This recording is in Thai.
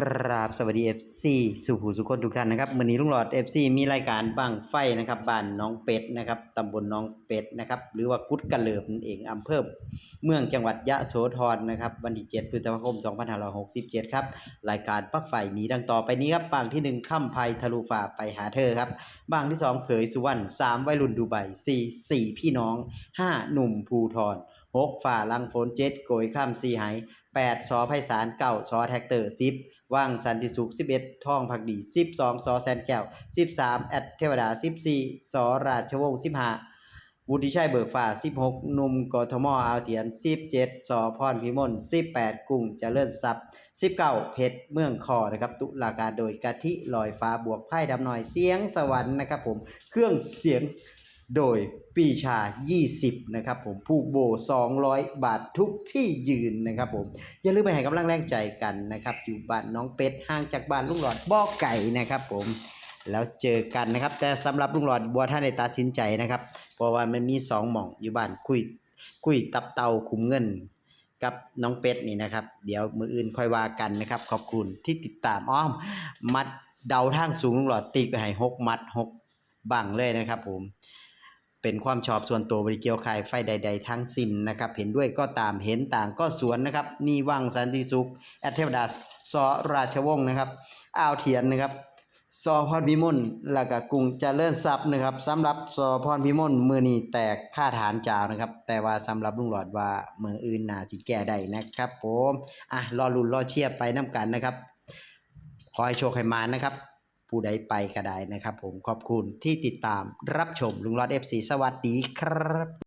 กราบสวัสดี FC สู่หูสุคนทุกท่านนะครับวันนี้ลุงหลอด FC มีรายการบังไฟนะครับบ้านน้องเป็ดนะครับตำบลน้องเป็ดนะครับหรือว่ากุดกระเหลิบนั่นเองอำเภอเมืองจังหวัดยะโสธรนะครับวันที่7พฤษภาคม 2567 ครับ รายการปักไฟมีดังต่อไปนี้ครับบางที่ 1ค่ำภัยทะลุฟ้าไปหาเธอครับบางที่ 2 เขยสุวรรณ3วัยรุ่นดูไบ4 4พี่น้อง 5 หนุ่มภูทร 6ฝ่าลังฝน7โกยข้ามสี่หาย8สอไพศาล9สอแท็กเตอร์10ว่างสันติสุข11ท่องผักดี12สอแซนแก้ว13แอดเทวดา14ส่อราชวงศ์15วุฒิชัยเบิกฟ้า16หนุ่มกทมอาวเถียน 17 สอพรพิมล 18 กุ้งเจริญทรัพย์ 19 เพชรเมืองคอนะครับ ตุลาการโดยกะทิลอยฟ้าบวกไพ่ดำหน่อยเสียงสวรรค์นะครับผม เครื่องเสียง โดยปีชา 20 นะครับผมผูกโบ 200 บาททุกที่ยืนนะครับผม อย่าลืมไปให้กำลังแรงใจกันนะครับอยู่บ้านน้องเป็ดห่างจากบ้านลุงหลอดบ่อไก่นะครับผมแล้วเจอกันนะครับ แต่สำหรับลุงหลอดบัวท่านได้ตัดสินใจนะครับ เพราะว่ามันมีสองหม่องอยู่บ้านคุยคุยตับเตาคุมเงิน กับน้องเป็ดนี่นะครับ เดี๋ยวมืออื่นค่อยว่ากันนะครับ ขอบคุณที่ติดตามอ้อม มัดเดาทางสูงลุงหลอดตีไปให้หกมัดหกบังเลยนะครับผม เป็นความชอบส่วนตัวบริเกียวคายไฟใด ๆ ทั้งสิ้นนะครับ เห็นด้วยก็ตามเห็นต่างก็สวนนะครับ นี่ว่างสันติสุขแอดเทวดาสอราชวงศ์นะครับอ่าวเทียนนะครับสอพรพิมลแล้วก็กรุงเจริญทรัพย์นะครับสำหรับสอพรพิมลมือนี้แตกค่าฐานจาวนะครับ แต่ว่าสำหรับลุงหลอดว่าเมืองอื่นน่าสิแก้ได้นะครับผมอะรอลุ้นรอเชียร์ไปน้ำกันนะครับ ขอให้โชคให้มานะครับ ผู้ใดไปก็ได้นะครับผมขอบคุณที่ติดตามรับชมลุงรอดเอฟซีสวัสดีครับ